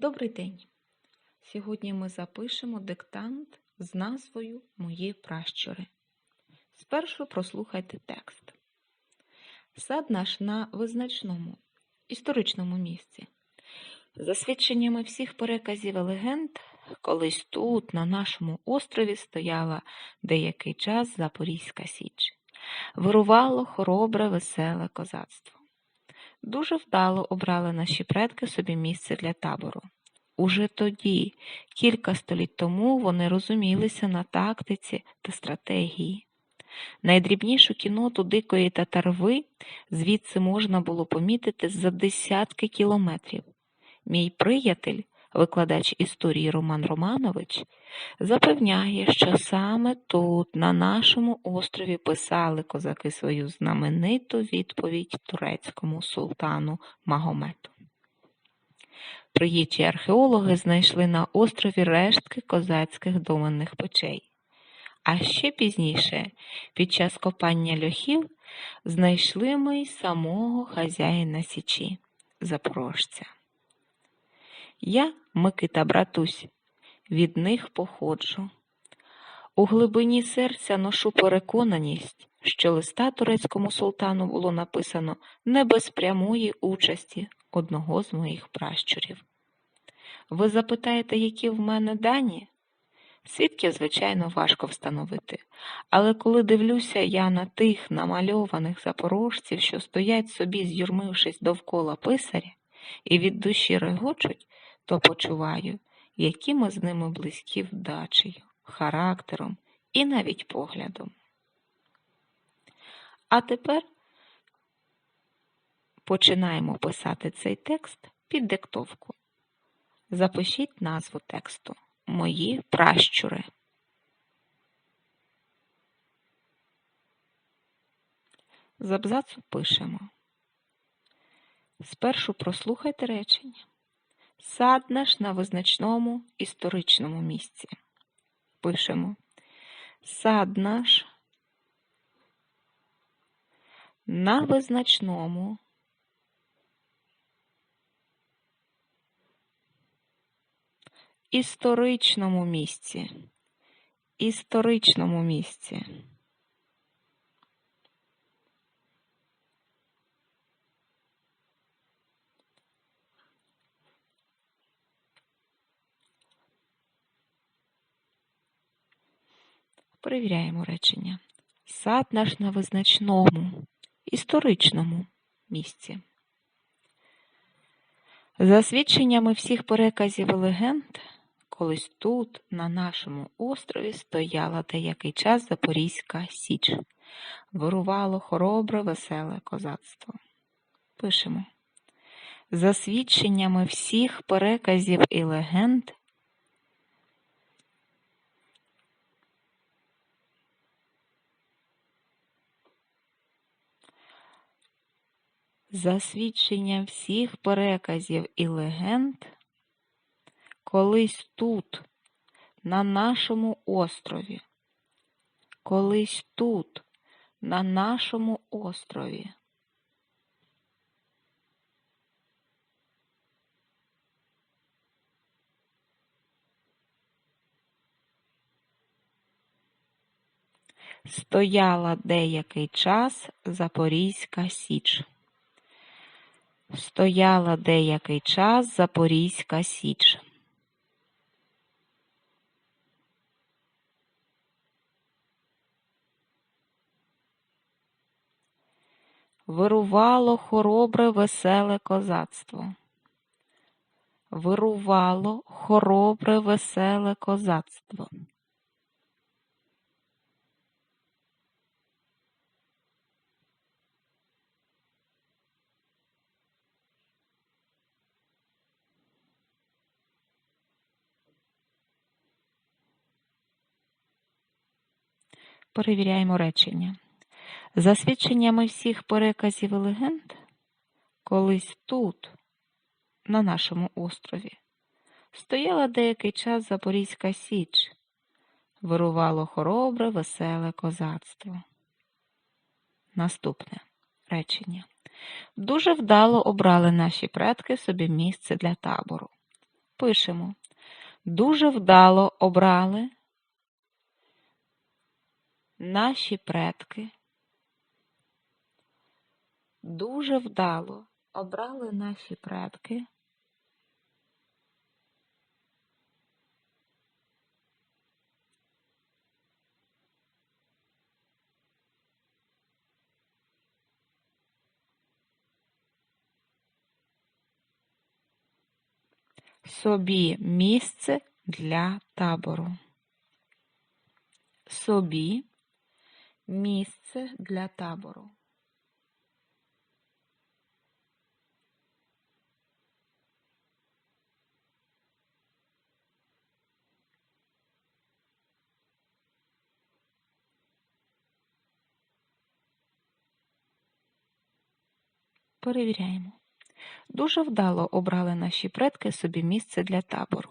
Добрий день! Сьогодні ми запишемо диктант з назвою Мої пращури. Спершу прослухайте текст. Сад наш на визначному історичному місці. За свідченнями всіх переказів і легенд, колись тут, на нашому острові, стояла деякий час Запорізька Січ. Вирувало хоробре, веселе козацтво. Дуже вдало обрали наші предки собі місце для табору. Уже тоді, кілька століть тому, вони розумілися на тактиці та стратегії. Найдрібнішу кіноту дикої татарви звідси можна було помітити за десятки кілометрів. Мій приятель, викладач історії Роман Романович, запевняє, що саме тут, на нашому острові, писали козаки свою знамениту відповідь турецькому султану Магомету. Приїжджі археологи знайшли на острові рештки козацьких доменних печей. А ще пізніше, під час копання льохів, знайшли ми й самого хазяїна Січі, запорожця. Я, Микита Братусь, від них походжу. У глибині серця ношу переконаність, що листа турецькому султану було написано не без прямої участі одного з моїх пращурів. Ви запитаєте, які в мене дані? Свідків, звичайно, важко встановити, але коли дивлюся я на тих намальованих запорожців, що стоять собі, з'юрмившись довкола писаря, і від душі регочуть, то почуваю, які ми з ними близькі вдачею, характером і навіть поглядом. А тепер починаємо писати цей текст під диктовку. Запишіть назву тексту Мої пращури. З абзацу пишемо. Спершу прослухайте речення. Сад наш на визначному історичному місці. Пишемо. Сад наш на визначному історичному місці. Історичному місці. Перевіряємо речення. Сад наш на визначному, історичному місці. За свідченнями всіх переказів і легенд, колись тут, на нашому острові, стояла деякий час Запорізька Січ. Вирувало хоробре, веселе козацтво. Пишемо. За свідченнями всіх переказів і легенд, За свідченням всіх переказів і легенд, колись тут, на нашому острові, колись тут, на нашому острові. Стояла деякий час Запорізька Січ. Стояла деякий час Запорізька Січ. Вирувало хоробре веселе козацтво. Вирувало хоробре веселе козацтво. Перевіряємо речення. За свідченнями всіх переказів і легенд, колись тут, на нашому острові, стояла деякий час Запорізька Січ, вирувало хоробре, веселе козацтво. Наступне речення. Дуже вдало обрали наші предки собі місце для табору. Пишемо. Дуже вдало обрали наші предки. Дуже вдало обрали наші предки. собі місце для табору. Собі місце для табору. Перевіряємо. Дуже вдало обрали наші предки собі місце для табору.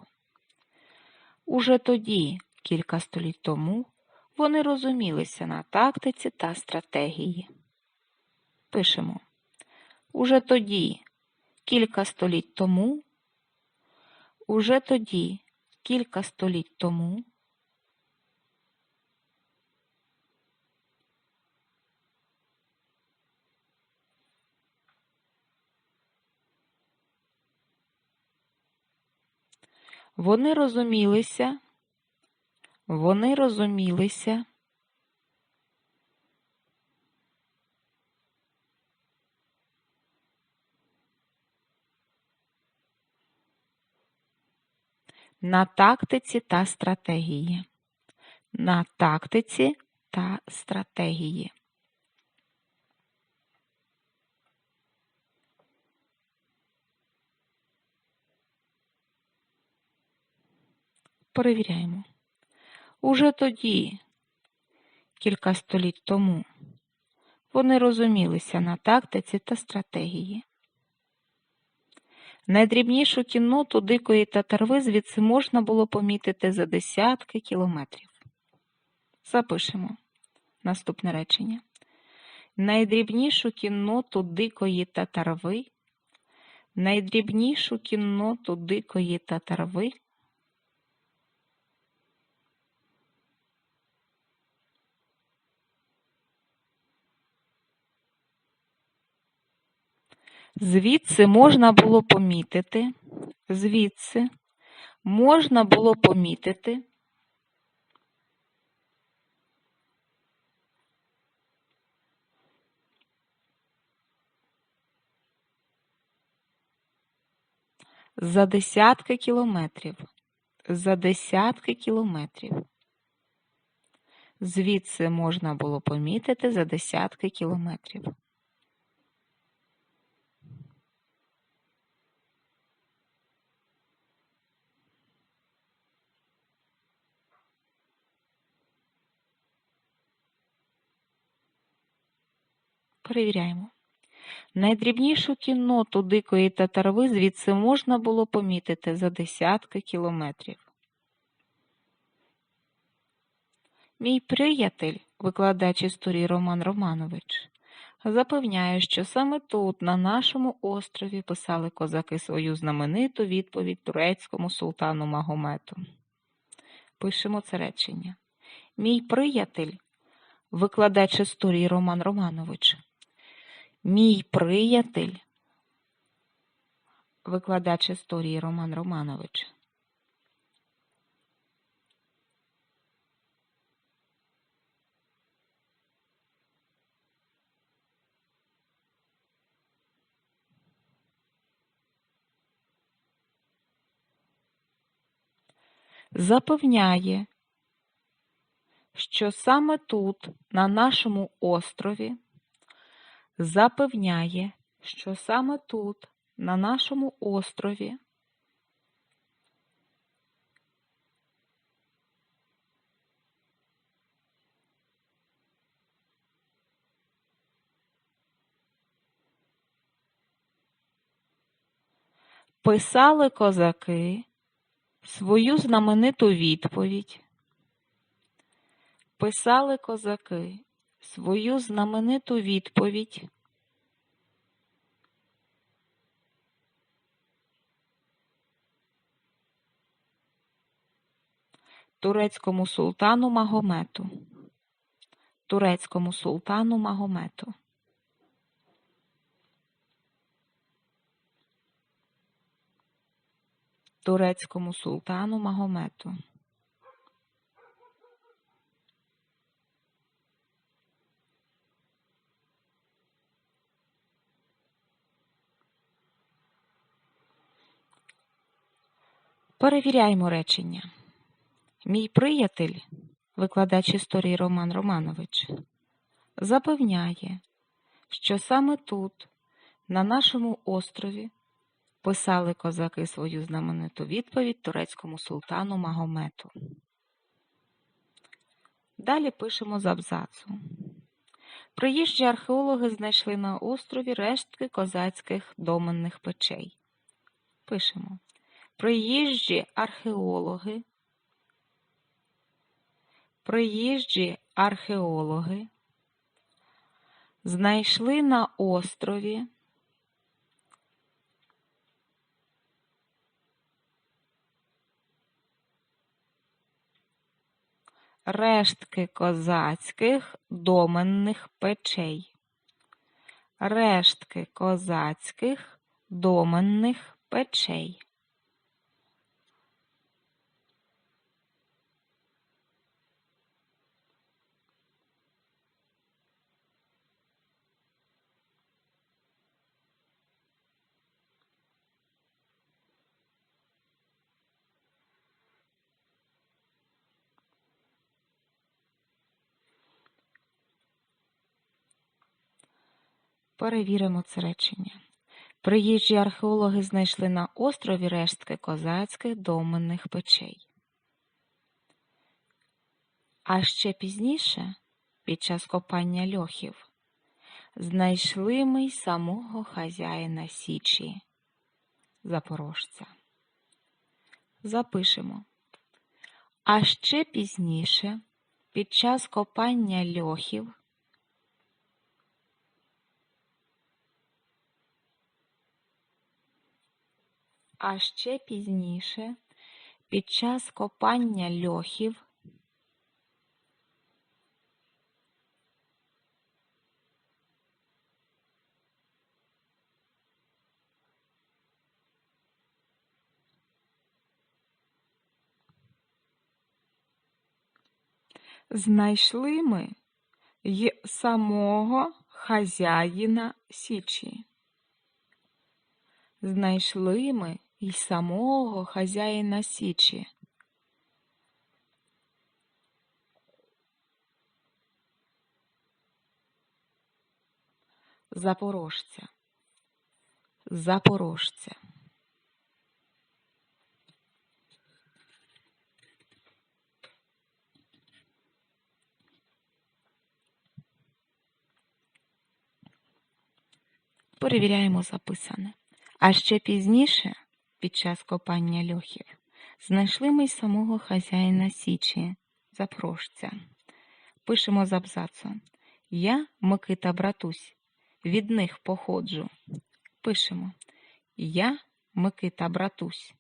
Уже тоді, кілька століть тому, вони розумілися на тактиці та стратегії. Пишемо. Уже тоді, кілька століть тому, уже тоді, кілька століть тому. Вони розумілися, вони розумілися. На тактиці та стратегії. На тактиці та стратегії. Перевіряємо. Уже тоді, кілька століть тому, вони розумілися на тактиці та стратегії. Найдрібнішу кінноту дикої татарви звідси можна було помітити за десятки кілометрів. Запишемо наступне речення. Найдрібнішу кінноту дикої татарви, найдрібнішу кінноту дикої татарви Звідси можна було помітити, звідси можна було помітити за десятки кілометрів, за десятки кілометрів. Звідси можна було помітити за десятки кілометрів. Перевіряємо. Найдрібнішу кінноту дикої татарви звідси можна було помітити за десятки кілометрів. Мій приятель, викладач історії Роман Романович, запевняє, що саме тут, на нашому острові, писали козаки свою знамениту відповідь турецькому султану Магомету. Пишемо це речення. Мій приятель, викладач історії Роман Романович, Мій приятель, викладач історії Роман Романович. Запевняє, що саме тут, на нашому острові, запевняє, що саме тут, на нашому острові, писали козаки свою знамениту відповідь, писали козаки свою знамениту відповідь турецькому султану Магомету, турецькому султану Магомету. Турецькому султану Магомету. Перевіряємо речення. Мій приятель, викладач історії Роман Романович, запевняє, що саме тут, на нашому острові, писали козаки свою знамениту відповідь турецькому султану Магомету. Далі пишемо з абзацу. Приїжджі археологи знайшли на острові рештки козацьких доменних печей. Пишемо. Приїжджі археологи. Приїжджі археологи знайшли на острові рештки козацьких доменних печей. Рештки козацьких доменних печей. Перевіримо це речення. Приїжджі археологи знайшли на острові рештки козацьких доменних печей. А ще пізніше, під час копання льохів, знайшли ми й самого хазяїна Січі, запорожця. Запишемо. А ще пізніше, під час копання льохів, А ще пізніше, під час копання льохів, знайшли ми й самого хазяїна Січі. Знайшли ми й самого хазяїна Січі. Запорожця. Запорожця. Перевіряємо записане. А ще пізніше, під час копання льохів, знайшли ми й самого хазяїна Січі, запорожця. Пишемо з абзацу. Я, Микита Братусь, від них походжу. Пишемо. Я, Микита Братусь.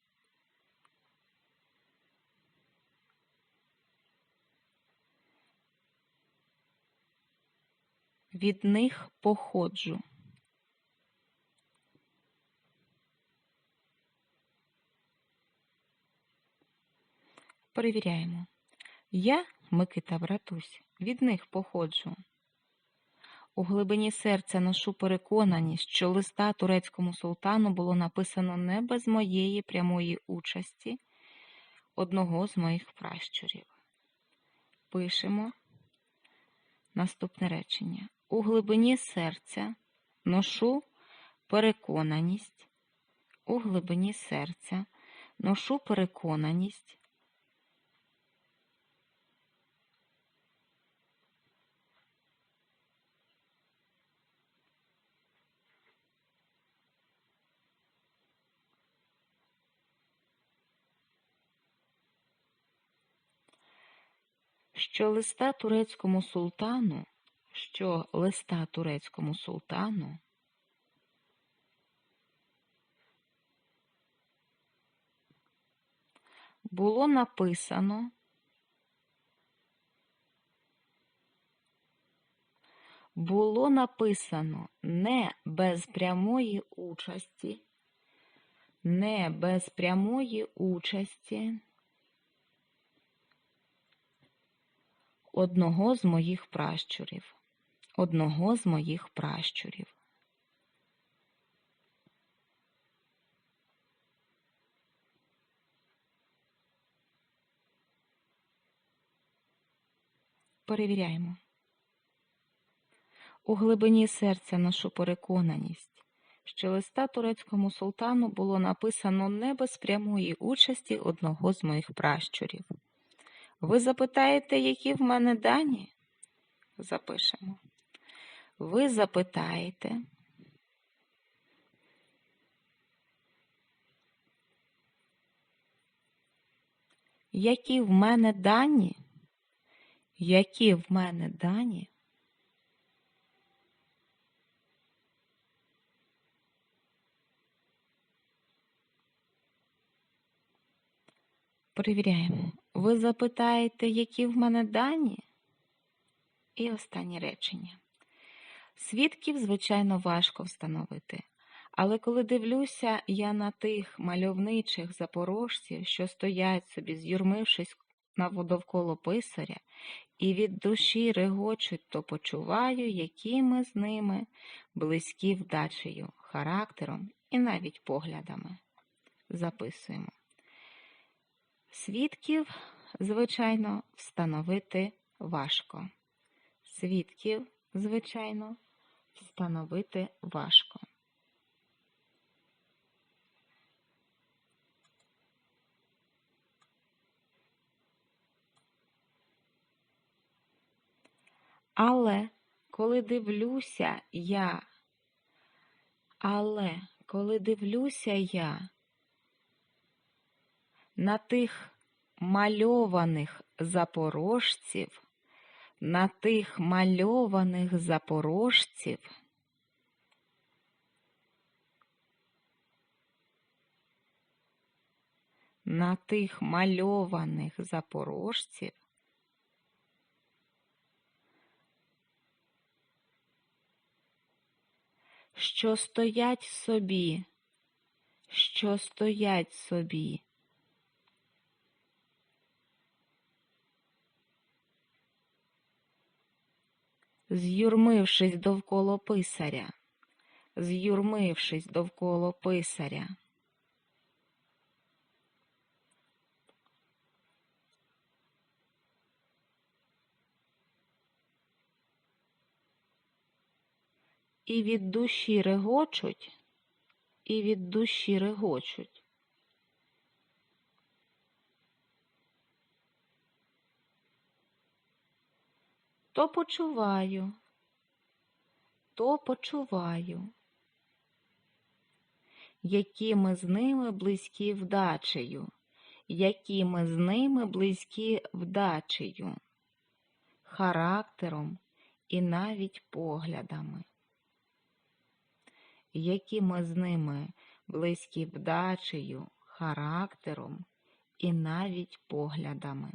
Від них походжу. Перевіряємо. Я, Микита Братусь, від них походжу. У глибині серця ношу переконаність, що листа турецькому султану було написано не без моєї прямої участі одного з моїх пращурів. Пишемо наступне речення. У глибині серця ношу переконаність, у глибині серця ношу переконаність, що листа турецькому султану, що листа турецькому султану. Було написано було написано не без прямої участі, не без прямої участі одного з моїх пращурів, одного з моїх пращурів. Перевіряємо. У глибині серця нашу переконаність, що листа турецькому султану було написано не без прямої участі одного з моїх пращурів. Ви запитаєте, які в мене дані? Запишемо. Ви запитаєте, які в мене дані? Які в мене дані? Перевіряємо. Ви запитаєте, які в мене дані? І останнє речення. Свідків, звичайно, важко встановити. Але коли дивлюся я на тих мальовничих запорожців, що стоять собі, з'юрмившись на довколо писаря, і від душі регочуть, то почуваю, які ми з ними близькі вдачею, характером і навіть поглядами. Записуємо. Свідків, звичайно, встановити важко. Свідків, звичайно, встановити важко. Але коли дивлюся я, але коли дивлюся я на тих мальованих запорожців, на тих мальованих запорожців, на тих мальованих запорожців, що стоять собі, що стоять собі. З'юрмившись довкола писаря, з'юрмившись довкола писаря. І від душі регочуть, і від душі регочуть. То почуваю, то почуваю, які ми з ними близькі вдачею, які ми з ними близькі вдачею, характером і навіть поглядами, які ми з ними близькі вдачею, характером і навіть поглядами.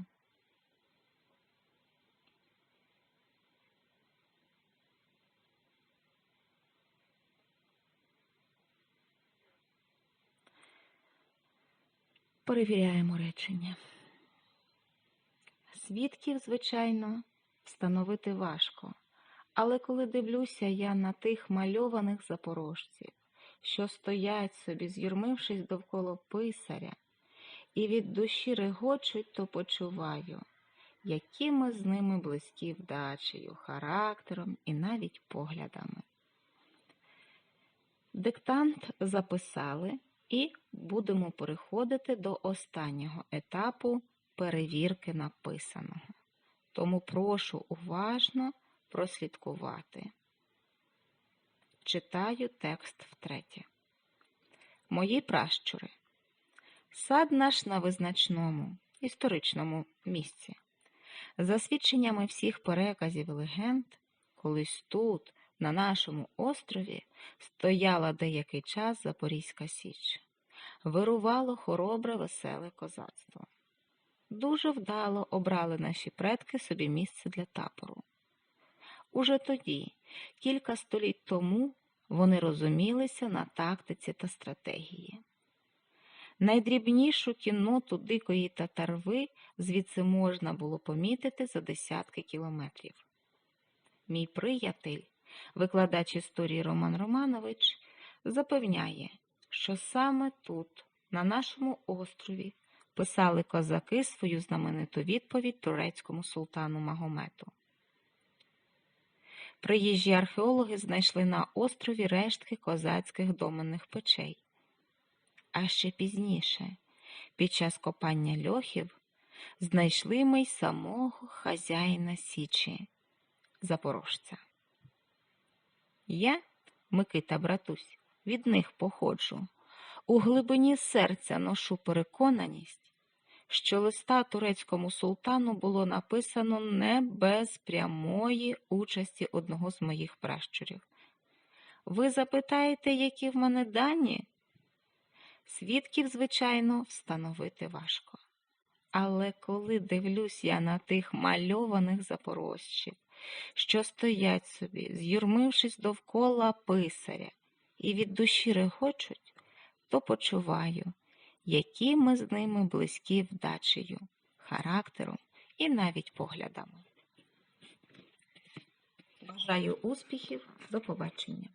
Перевіряємо речення. Свідків, звичайно, встановити важко, але коли дивлюся я на тих мальованих запорожців, що стоять собі, з'юрмившись довкола писаря, і від душі регочуть, то почуваю, які ми з ними близькі вдачею, характером і навіть поглядами. Диктант записали і будемо переходити до останнього етапу перевірки написаного. Тому прошу уважно прослідкувати. Читаю текст втретє. Мої пращури. Сад наш на визначному, історичному місці. За свідченнями всіх переказів і легенд, колись тут, на нашому острові, стояла деякий час Запорізька Січ. Вирувало хоробре, веселе козацтво. Дуже вдало обрали наші предки собі місце для табору. Уже тоді, кілька століть тому, вони розумілися на тактиці та стратегії. Найдрібнішу кінноту дикої татарви звідси можна було помітити за десятки кілометрів. Мій приятель, викладач історії Роман Романович, запевняє, що саме тут, на нашому острові, писали козаки свою знамениту відповідь турецькому султану Магомету. Приїжджі археологи знайшли на острові рештки козацьких доменних печей. А ще пізніше, під час копання льохів, знайшли ми й самого хазяїна Січі, запорожця. Я, Микита Братусь, від них походжу. У глибині серця ношу переконаність, що листа турецькому султану було написано не без прямої участі одного з моїх пращурів. Ви запитаєте, які в мене дані? Свідків, звичайно, встановити важко. Але коли дивлюсь я на тих мальованих запорожців, що стоять собі, з'юрмившись довкола писаря, і від душі регочуть, то почуваю, які ми з ними близькі вдачею, характером і навіть поглядами. Бажаю успіхів, до побачення!